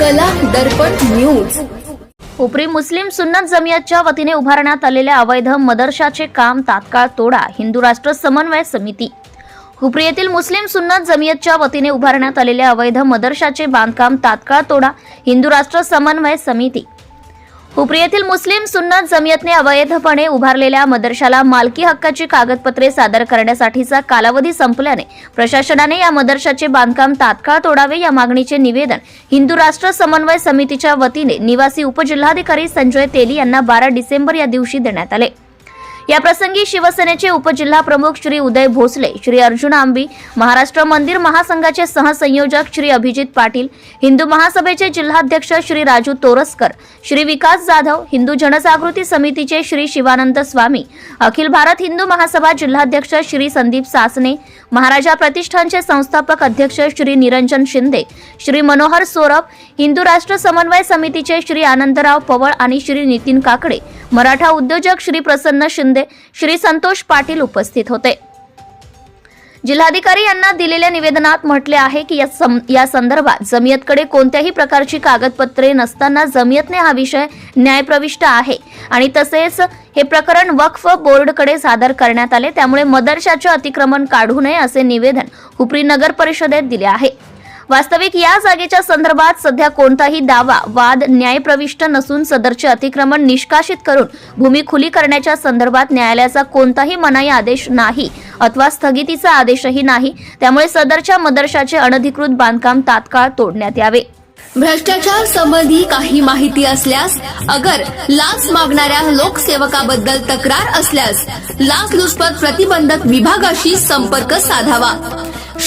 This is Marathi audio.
कला दर्पण न्यूज. उपरी मुस्लिम सुन्नत जमियतच्या वतीने उभारण्यात आलेल्या अवैध मदरशाचे काम तात्काळ तोडा हिंदू राष्ट्र समन्वय समिती. हुपरी येथील मुस्लिम सुन्नत जमियतच्या वतीने उभारण्यात आलेल्या अवैध मदरशाचे बांधकाम तात्काळ तोडा हिंदू राष्ट्र समन्वय समिती. हुपरी येथील मुस्लिम सुन्नत जमियतने अवैधपणे उभारलेल्या मदरशाला मालकी हक्काची कागदपत्रे सादर करण्यासाठीचा कालावधी संपल्याने प्रशासनाने या मदरशाचे बांधकाम तात्काळ तोडावे या मागणीचे निवेदन हिंदू राष्ट्र समन्वय समितीच्या वतीने निवासी उपजिल्हाधिकारी संजय तेली यांना बारा डिसेंबर या दिवशी देण्यात आले. या प्रसंगी शिवसेनेचे उपजिल्हा प्रमुख श्री उदय भोसले श्री अर्जुन आंबी महाराष्ट्र मंदिर महासंघाचे सहसंयोजक श्री अभिजित पाटील हिंदू महासभेचे जिल्हाध्यक्ष श्री राजू तोरसकर श्री विकास जाधव हिंदू जनजागृती समितीचे श्री शिवानंद स्वामी अखिल भारत हिंदू महासभा जिल्हाध्यक्ष श्री संदीप सासने महाराजा प्रतिष्ठानचे संस्थापक अध्यक्ष श्री निरंजन शिंदे श्री मनोहर सोरब हिंदू राष्ट्र समन्वय समितीचे श्री आनंदराव पवळ आणि श्री नितीन काकडे मराठा उद्योजक श्री प्रसन्न शिंदे श्री संतोष पाटील उपस्थित होते. जिल्हाधिकारी यांना दिलेल्या निवेदनात म्हटले आहे की या सं- या संदर्भात जमियतकडे कोणत्याही प्रकारची कागदपत्रे नसताना जमियतने हा विषय न्यायप्रविष्ट आहे आणि तसेच हे प्रकरण वक्फ बोर्डकडे सादर करण्यात आले. त्यामुळे मदरशाचे अतिक्रमण काढू नये असे निवेदन हुपरी नगर परिषदेत दिले आहे. वास्तविक या जागेच्या संदर्भात सध्या कोणताही दावा वाद न्यायप्रविष्ट नसून सदरचे अतिक्रमण निष्कासित करून भूमी खुली करण्याच्या संदर्भात न्यायालयाचा कोणताही मनाई आदेश नाही अथवा स्थगितीचा आदेशही नाही. त्यामुळे सदरच्या मदरशाचे अनधिकृत बांधकाम तात्काळ तोडण्यात यावे. भ्रष्टाचार संबंधी काही माहिती असल्यास अगर लाच मागणाऱ्या लोकसेवकाबद्दल तक्रार असल्यास लाच लुचपत प्रतिबंधक विभागाशी संपर्क साधावा.